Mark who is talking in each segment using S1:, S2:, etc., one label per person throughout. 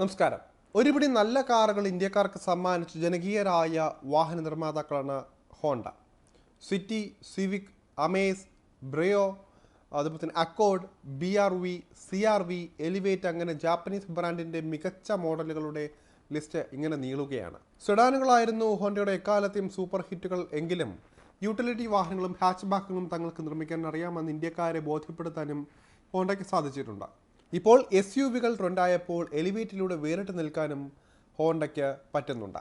S1: നമസ്കാരം. ഒരുപിടി നല്ല കാറുകൾ ഇന്ത്യക്കാർക്ക് സമ്മാനിച്ച ജനകീയരായ വാഹന നിർമ്മാതാക്കളാണ് Honda. City Civic Amaze Brio അതുപോലെ തന്നെ Accord B R V C R V Elevate അങ്ങനെ ജാപ്പനീസ് ബ്രാൻഡിന്റെ മികച്ച മോഡലുകളുടെ ലിസ്റ്റ് ഇങ്ങനെ നീളുകയാണ്. സെഡാനുകളായിരുന്നു ഹോണ്ടയുടെ എക്കാലത്തെയും സൂപ്പർ ഹിറ്റുകൾ എങ്കിലും യൂട്ടിലിറ്റി വാഹനങ്ങളും ഹാച്ച് ബാക്കുകളും തങ്ങൾക്ക് നിർമ്മിക്കാൻ അറിയാമെന്ന് ഇന്ത്യക്കാരെ ബോധ്യപ്പെടുത്താനും ഹോണ്ടയ്ക്ക് സാധിച്ചിട്ടുണ്ട്. ഇപ്പോൾ എസ് യു വികൾ ട്രെൻഡായപ്പോൾ എലിവേറ്റിലൂടെ വേറിട്ട് നിൽക്കാനും ഹോണ്ടയ്ക്ക് പറ്റുന്നുണ്ട്.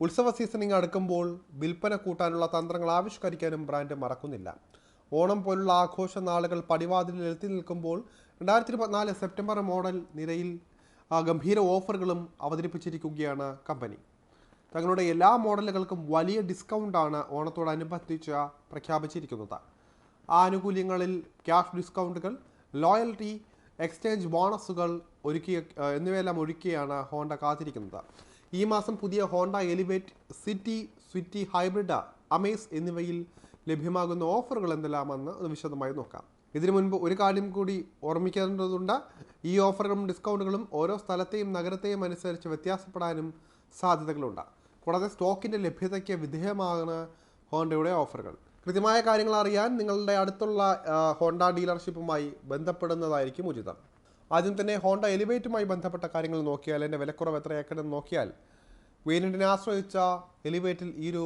S1: ഉത്സവ സീസണിങ് അടുക്കുമ്പോൾ വിൽപ്പന കൂട്ടാനുള്ള തന്ത്രങ്ങൾ ആവിഷ്കരിക്കാനും ബ്രാൻഡ് മറക്കുന്നില്ല. ഓണം പോലുള്ള ആഘോഷ നാളുകൾ പടിവാതിലിൽ എത്തി നിൽക്കുമ്പോൾ രണ്ടായിരത്തി ഇരുപത്തിനാല് സെപ്റ്റംബർ മോഡൽ നിരയിൽ ഗംഭീര ഓഫറുകളും അവതരിപ്പിച്ചിരിക്കുകയാണ് കമ്പനി. തങ്ങളുടെ എല്ലാ മോഡലുകൾക്കും വലിയ ഡിസ്കൗണ്ടാണ് ഓണത്തോടനുബന്ധിച്ച് പ്രഖ്യാപിച്ചിരിക്കുന്നത്. ആനുകൂല്യങ്ങളിൽ ക്യാഷ് ഡിസ്കൗണ്ടുകൾ ലോയൽറ്റി എക്സ്ചേഞ്ച് ബോണസുകൾ ഒരുക്കിയ എന്നിവയെല്ലാം ഒരുക്കിയാണ് ഹോണ്ട കാത്തിരിക്കുന്നത്. ഈ മാസം പുതിയ ഹോണ്ട എലിവേറ്റ് സിറ്റി സ്വിറ്റി ഹൈബ്രിഡ അമേസ് എന്നിവയിൽ ലഭ്യമാകുന്ന ഓഫറുകൾ എന്തെല്ലാമെന്ന് ഒന്ന് വിശദമായി നോക്കാം. ഇതിനു മുൻപ് ഒരു കാര്യം കൂടി ഓർമ്മിക്കേണ്ടതുണ്ട്. ഈ ഓഫറുകളും ഡിസ്കൗണ്ടുകളും ഓരോ സ്ഥലത്തെയും നഗരത്തെയും അനുസരിച്ച് വ്യത്യാസപ്പെടാനും സാധ്യതകളുണ്ട്. കൂടാതെ സ്റ്റോക്കിന്റെ ലഭ്യതയ്ക്ക് വിധേയമാണ് ഹോണ്ടയുടെ ഓഫറുകൾ. കൃത്യമായ കാര്യങ്ങൾ അറിയാൻ നിങ്ങളുടെ അടുത്തുള്ള ഹോണ്ട ഡീലർഷിപ്പുമായി ബന്ധപ്പെടുന്നതായിരിക്കും ഉചിതം. ആദ്യം തന്നെ ഹോണ്ട എലിവേറ്റുമായി ബന്ധപ്പെട്ട കാര്യങ്ങൾ നോക്കിയാൽ എന്റെ വിലക്കുറവ് എത്രയാക്കണം നോക്കിയാൽ വേരിയന്റിനെ ആശ്രയിച്ച എലിവേറ്റിൽ ഈ ഒരു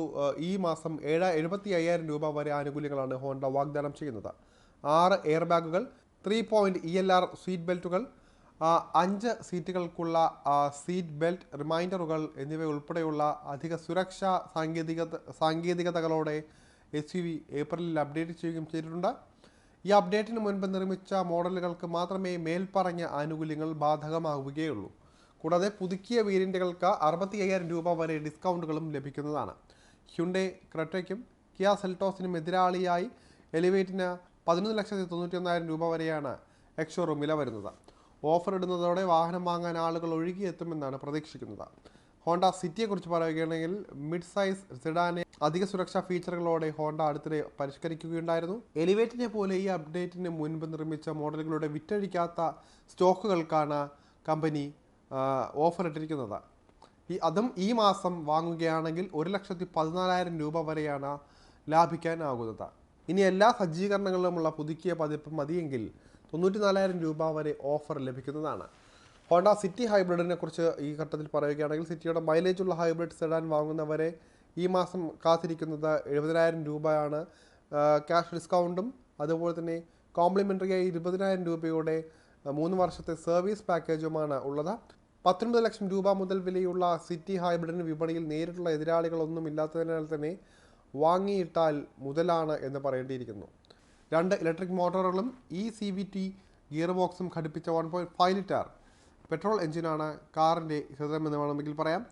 S1: ഈ മാസം ഏഴ് എഴുപത്തി അയ്യായിരം രൂപ വരെ ആനുകൂല്യങ്ങളാണ് ഹോണ്ട വാഗ്ദാനം ചെയ്യുന്നത്. ആറ് എയർ ബാഗുകൾ three point E L R seat ബെൽറ്റുകൾ അഞ്ച് സീറ്റുകൾക്കുള്ള സീറ്റ് ബെൽറ്റ് റിമൈൻഡറുകൾ എന്നിവ ഉൾപ്പെടെയുള്ള അധിക സുരക്ഷാ സാങ്കേതിക സാങ്കേതികതകളോടെ എസ് യു വി ഏപ്രിലിൽ അപ്ഡേറ്റ് ചെയ്യുകയും ചെയ്തിട്ടുണ്ട്. ഈ അപ്ഡേറ്റിന് മുൻപ് നിർമ്മിച്ച മോഡലുകൾക്ക് മാത്രമേ മേൽപ്പറഞ്ഞ ആനുകൂല്യങ്ങൾ ബാധകമാവുകയുള്ളൂ. കൂടാതെ പുതുക്കിയ വേരിയന്റുകൾക്ക് അറുപത്തി അയ്യായിരം രൂപ വരെ ഡിസ്കൗണ്ടുകളും ലഭിക്കുന്നതാണ്. ഹ്യുണ്ടേ ക്രട്ടയ്ക്കും കിയ സെൽട്ടോസിനും എതിരാളിയായി എലിവേറ്റിന് പതിനൊന്ന് ലക്ഷത്തി തൊണ്ണൂറ്റി രൂപ വരെയാണ് എക്സോറൂം വില വരുന്നത്. ഓഫർ ഇടുന്നതോടെ വാഹനം വാങ്ങാൻ ആളുകൾ ഒഴുകിയെത്തുമെന്നാണ് പ്രതീക്ഷിക്കുന്നത്. ഹോണ്ട സിറ്റിയെക്കുറിച്ച് പറയുകയാണെങ്കിൽ മിഡ് സൈസ് സിഡാനെ അധിക സുരക്ഷാ ഫീച്ചറുകളോടെ ഹോണ്ട അടുത്തിടെ പരിഷ്കരിക്കുകയുണ്ടായിരുന്നു. എലിവേറ്റിനെ പോലെ ഈ അപ്ഡേറ്റിന് മുൻപ് നിർമ്മിച്ച മോഡലുകളുടെ വിറ്റഴിക്കാത്ത സ്റ്റോക്കുകൾക്കാണ് കമ്പനി ഓഫർ ഇട്ടിരിക്കുന്നത് ഈ അതും ഈ മാസം വാങ്ങുകയാണെങ്കിൽ ഒരു ലക്ഷത്തി പതിനാലായിരം രൂപ വരെയാണ് ലാഭിക്കാനാകുന്നത്. ഇനി എല്ലാ സജ്ജീകരണങ്ങളിലുമുള്ള പുതുക്കിയ പതിപ്പ് മതിയെങ്കിൽ തൊണ്ണൂറ്റി നാലായിരം രൂപ വരെ ഓഫർ ലഭിക്കുന്നതാണ്. ഹോണ്ട സിറ്റി ഹൈബ്രിഡിനെ കുറിച്ച് ഈ ഘട്ടത്തിൽ പറയുകയാണെങ്കിൽ സിറ്റിയുടെ മൈലേജുള്ള ഹൈബ്രിഡ് സെഡാൻ വാങ്ങുന്നവരെ ഈ മാസം കാത്തിരിക്കുന്നത് എഴുപതിനായിരം രൂപയാണ്. ക്യാഷ് ഡിസ്കൗണ്ടും അതുപോലെ തന്നെ കോംപ്ലിമെന്ററിയായി ഇരുപതിനായിരം രൂപയുടെ മൂന്ന് വർഷത്തെ സർവീസ് പാക്കേജുമാണ് ഉള്ളത്. പത്തൊൻപത് ലക്ഷം രൂപ മുതൽ വിലയുള്ള സിറ്റി ഹൈബ്രിഡിന് വിപണിയിൽ നേരിട്ടുള്ള എതിരാളികളൊന്നും ഇല്ലാത്തതിനാൽ തന്നെ വാങ്ങിയിട്ടാൽ മുതലാണ് എന്ന് പറയേണ്ടിയിരിക്കുന്നു. രണ്ട് electric മോട്ടോറുകളും E C V T gear ബോക്സും ഘടിപ്പിച്ച one point five litre petrol എഞ്ചിനാണ് കാറിന്റെ ഹൃദയമെന്ന് വേണമെങ്കിൽ പറയാം.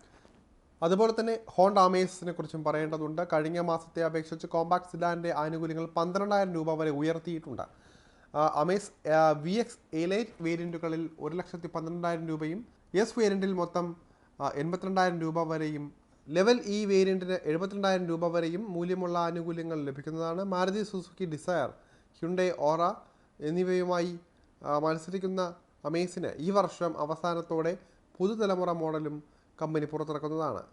S1: അതുപോലെ തന്നെ ഹോണ്ട അമേസിനെ കുറിച്ചും പറയേണ്ടതുണ്ട്. കഴിഞ്ഞ മാസത്തെ അപേക്ഷിച്ച് കോമ്പാക്ട് സിഡാന്റെ ആനുകൂല്യങ്ങൾ പന്ത്രണ്ടായിരം രൂപ വരെ ഉയർത്തിയിട്ടുണ്ട്. അമേസ് വി എക്സ് എലൈറ്റ് വേരിയന്റുകളിൽ ഒരു ലക്ഷത്തി പന്ത്രണ്ടായിരം രൂപയും എസ് വേരിയന്റിൽ മൊത്തം എൺപത്തിരണ്ടായിരം രൂപ വരെയും ലെവൽ ഇ വേരിയന്റിന് എഴുപത്തിരണ്ടായിരം രൂപ വരെയും മൂല്യമുള്ള ആനുകൂല്യങ്ങൾ ലഭിക്കുന്നതാണ്. Maruti Suzuki Dzire Hyundai Aura എന്നിവയുമായി മത്സരിക്കുന്ന അമേസിന് ഈ വർഷം അവസാനത്തോടെ പുതുതലമുറ മോഡലും കമ്പനി പുറത്തിറക്കുന്നതാണ്.